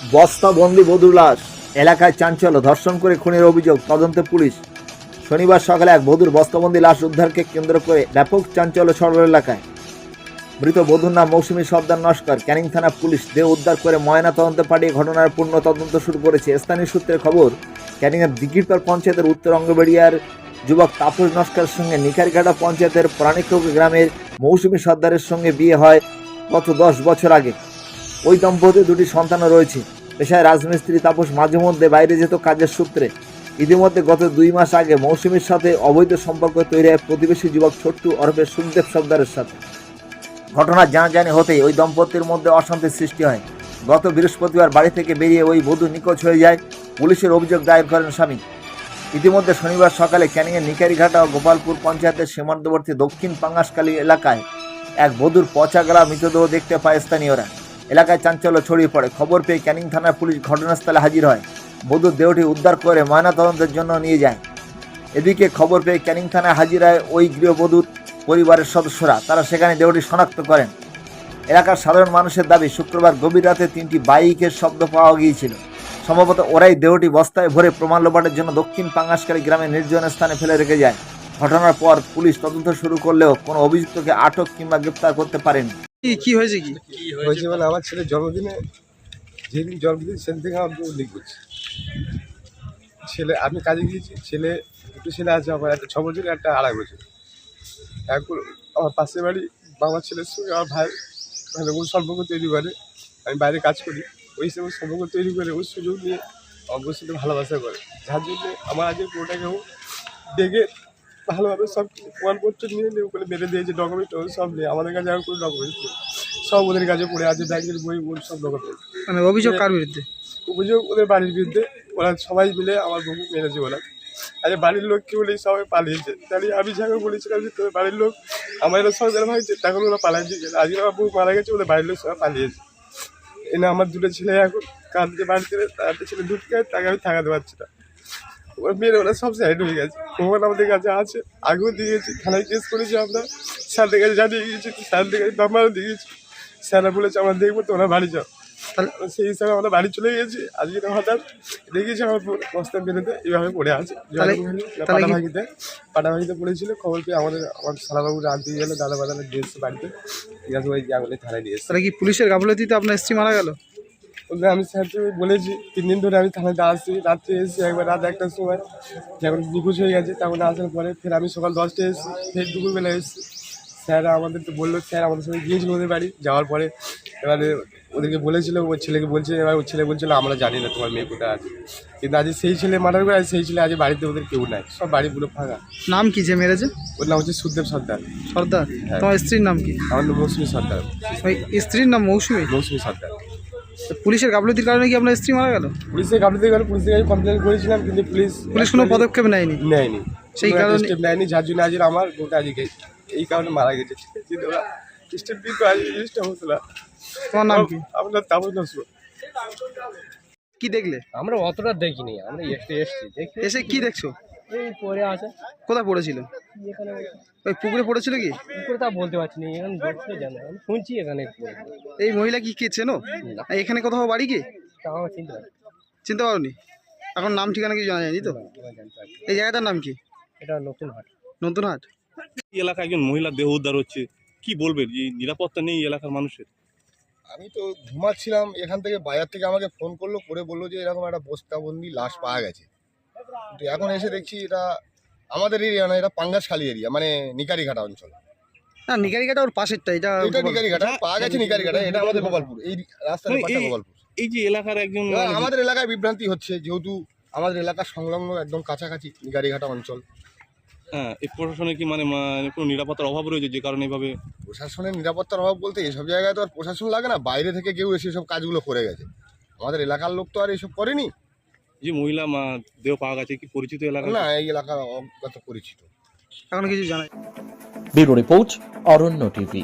বস্তাবন্দি লাশ। এলাকায় চাঞ্চল্য। ধর্ষণ করে খুনের অভিযোগ তদন্তে পুলিশ। শনিবার সকালে এক বধূর বস্তাবন্দি লাশ উদ্ধারকে কেন্দ্র করে ব্যাপক চাঞ্চল্য সরল এলাকায়। মৃত বধূর নাম মৌসুমী সর্দার নস্কর। ক্যানিং থানা পুলিশ দেহ উদ্ধার করে ময়না তদন্তে পাঠিয়ে ঘটনার পূর্ণ তদন্ত শুরু করেছে। স্থানীয় সূত্রে খবর, ক্যানিংয়ের দিঘিরপাড় পঞ্চায়েতের উত্তর অঙ্গবেড়িয়ার যুবক তাপস নস্করের সঙ্গে নিকারিঘাটা পঞ্চায়েতের প্রাণিক্রক গ্রামের মৌসুমী সর্দারের সঙ্গে বিয়ে হয় গত দশ বছর আগে। ওই দম্পতির দুটি সন্তানও রয়েছে। পেশায় রাজমিস্ত্রি তাপস মাঝে মধ্যে বাইরে যেত কাজের সূত্রে। ইতিমধ্যে গত দুই মাস আগে মৌসুমীর সাথে অবৈধ সম্পর্ক তৈরি হয় প্রতিবেশী যুবক ছোট্টু ওরফে সুখদেব সর্দারের সাথে। ঘটনা জানাজানি হতেই ওই দম্পতির মধ্যে অশান্তির সৃষ্টি হয়। গত বৃহস্পতিবার বাড়ি থেকে বেরিয়ে ওই বধূ নিখোঁজ হয়ে যায়। পুলিশের অভিযোগ দায়ের করেন স্বামী। ইতিমধ্যে শনিবার সকালে ক্যানিংয়ের নিকারিঘাটা ও গোপালপুর পঞ্চায়েতের সীমান্তবর্তী দক্ষিণ পাঙ্গাসকালী এলাকায় এক বধূর পচা গলা মৃতদেহ দেখতে পায় স্থানীয়রা। এলাকায় চাঞ্চল্য ছড়িয়ে পড়ে। খবর পেয়ে ক্যানিং থানার পুলিশ ঘটনাস্থলে হাজির হয়। বধূর দেহটি উদ্ধার করে ময়নাতদন্তের জন্য নিয়ে যায়। এদিকে খবর পেয়ে ক্যানিং থানায় হাজির হয় ওই গৃহবধূর পরিবারের সদস্যরা। তারা সেখানে দেহটি শনাক্ত করেন। এলাকার সাধারণ মানুষের দাবি, শুক্রবার গভীর রাতে তিনটি বাইকের শব্দ পাওয়া গিয়েছিল। সম্ভবত ওরাই দেহটি বস্তায় ভরে প্রমাণ লোপাটের জন্য দক্ষিণ পাঙ্গাসকালী গ্রামে নির্জন স্থানে ফেলে রেখে যায়। ঘটনার পর পুলিশ তদন্ত শুরু করলেও কোনো অভিযুক্তকে আটক কিংবা গ্রেপ্তার করতে পারেনি। কি হয়েছে কি? হয়েছে মানে আমার ছেলের জন্মদিনে, যেদিন জন্মদিন সেদিন থেকে আমি উল্লেখ করছি। ছেলে, আমি কাজে গিয়েছি, ছেলে, দুটো ছেলে আছে, আমার একটা ছ বছর একটা আড়াই বছর। এখন আমার পাশের বাড়ি বাবার ছেলের সঙ্গে, আমার ভাই মানে ওর সম্পর্ক তৈরি করে, আমি বাইরে কাজ করি। ওই হিসেবে সম্পর্ক তৈরি করে, ওর সুযোগ নিয়ে আমার ভালোবাসা করে। যার জন্য আমার আজকে পুরোটাকে ও ডেকে ভালোভাবে সব প্রমাণপত্র নিয়ে নিয়ে ওখানে মেরে দিয়েছে ডকুমেন্ট সব নিয়ে আমাদের কাছে এখন কোনো ডকুমেন্ট নেই। সব ওদের কাছে পড়ে আছে ব্যাংকের বই বই সব ডকুমেন্ট মানে অভিযোগ কার বিরুদ্ধে? অভিযোগ ওদের বাড়ির বিরুদ্ধে। ওরা সবাই মিলে আমার বউকে মেরেছে ওরা আরে বাড়ির লোক কি বলে সবাই পালিয়েছে। তাহলে আমি যাকে বলেছিলাম যে তোদের বাড়ির লোক আমার এরা সন্তান ভাইছে তখন ওরা পালাইছে আজকে আমার বউ মারা গেছে ওদের বাড়ির লোক সবাই পালিয়েছে। এনে আমার দুটো ছেলে এখন কাঁদছে বাড়িতে একটা ছেলে ঢুকে তাকে আমি থাকাতে পারছি না। ওর মেয়ের ওরা সব সাইড হয়ে গেছে। মোবাইল আমাদের কাছে আছে আগেও দিয়েছি থানায় কেস করেছি আমরা। স্যারদের কাছে জানিয়ে গিয়েছি স্যারদের কাছে নাম্বারও দিয়ে গেছি স্যাররা বলেছে আমরা দেখব তোমরা বাড়ি যাও। তাহলে সেই হিসাবে আমরা বাড়ি চলে গেছি। আজকে তো হঠাৎ দেখেছি আমার বস্তা বেরোতে এইভাবে পড়ে আছে। কি- পাটাভাগিতে পাটাভাগিতে পড়েছিল খবর পেয়ে আমাদের আমার সালাবাবু আনতে গেলো দাদা বাদানে দিয়ে এসছে বাড়িতে। ঠিক আছে ওই জাগলে থানায় দিয়ে এসছে। তাহলে কি পুলিশের গাফলতিতে আপনার স্ত্রী মারা গেল? আমি স্যারকে বলেছি তিন দিন ধরে আমি থানাতে আসছি রাত্রে এসেছি একবার রাত একটার সময়। যখন নিখোঁজ হয়ে গেছে তখন আসার পরে ফের আমি সকাল দশটায় এসেছি ফের দুপুরবেলা এসেছি। স্যার আমাদের তো বলল স্যার আমাদের সঙ্গে গিয়েছিল ওদের বাড়ি যাওয়ার পরে এবারে ওদেরকে বলেছিল ওর ছেলেকে বলছে এবার ওর ছেলে বলছিল আমরা জানি না তোমার মেয়ে কোথায় আছে। কিন্তু আজ সেই ছেলে মার্ডার করে আর সেই ছেলে আজ বাড়িতে ওদের কেউ নাই সব বাড়িগুলো ফাঁকা। নাম কি যে মেরেছে? ওর নাম হচ্ছে সুদেব সর্দার। সর্দার? হ্যাঁ। তোমার স্ত্রীর নাম কি? আমার মৌসুমী সর্দার। স্ত্রীর নাম মৌসুমী? মৌসুমী সর্দার। পুলিশের গাফলতির কারণে কি আপনার স্ত্রী মারা গেল? পুলিশের গাফিলতি কারণে পুলিশের কাছে কমপ্লেন করেছিলাম কিন্তু পুলিশ পুলিশ কোনো পদক্ষেপ নেয়নি? নেয়নি। সেই কারণে- স্টেপ নেয়নি যার জন্য আজ আমার গোটা আজকে এই কারণে মারা গেছে। কিন্তু ওরা স্টেপ কিন্তু আজ জিনিসটা হতো না। তোমার নাম কি? আপনার তাপস নসরুল কি দেখলে? আমরা অতটা দেখিনি আমরা এসে এসছি। দেখি এসে কি দেখছ? এই পরে আছে। কোথায় পড়েছিল? এখানে ওই পুকুরে পড়েছিল কি? পুকুরে তা বলতে পারছি না এখানে দেখতে জানো আমি শুনছি এখানে এই মহিলা কি কে চেনো? এখানে কোথাও বাড়ি কি? তা আমার চিন্তা হয় চিনতে পারোনি? এখন নাম ঠিকানা কিছু জানা যায়নি তো? এই জায়গাটার নাম কি? এটা নতুন হাট নতুন হাট এই এলাকায় একজন মহিলা দেহ উদ্ধার হচ্ছে কি বলবেন? যে নিরাপত্তা নেই এই এলাকার মানুষের। আমি তো ঘুমাচ্ছিলাম এখান থেকে বাজার থেকে আমাকে ফোন করল করে বলল যে এরকম একটা বস্তাবন্দি লাশ পাওয়া গেছে। তো এখন এসে দেখছি এটা আমাদের এরিয়া না এটা পাঙ্গাসখালি এরিয়া মানে নিকারিঘাটা অঞ্চল। না নিকারিঘাটা ওর পাশেরটা এটা এটা নিকারিঘাটা পাওয়া গেছে নিকারিঘাটা এটা আমাদের গোপালপুর এই রাস্তার পাশে গোপালপুর। এই যে এলাকার একজন আমাদের এলাকায় বিভ্রান্তি হচ্ছে যেহেতু আমাদের এলাকার সংলগ্ন একদম কাছাকাছি নিকারিঘাটা অঞ্চল। হ্যাঁ এই প্রশাসনের কি মানে মানে কোনো নিরাপত্তার অভাব রয়েছে যে কারণে এভাবে প্রশাসনের নিরাপত্তার অভাব বলতে এসব জায়গায় তো আর প্রশাসন লাগে না বাইরে থেকে কেউ এসে সব কাজগুলো করে গেছে। আমাদের এলাকার লোক তো আর এসব করেনি। যে মহিলা মা দেহ পাওয়া গেছে কি পরিচিত এলাকা না এই এলাকা অজ্ঞাত পরিচিত। এখন কিছু জানা ব্যুরো রিপোর্ট অরণ্য টিভি।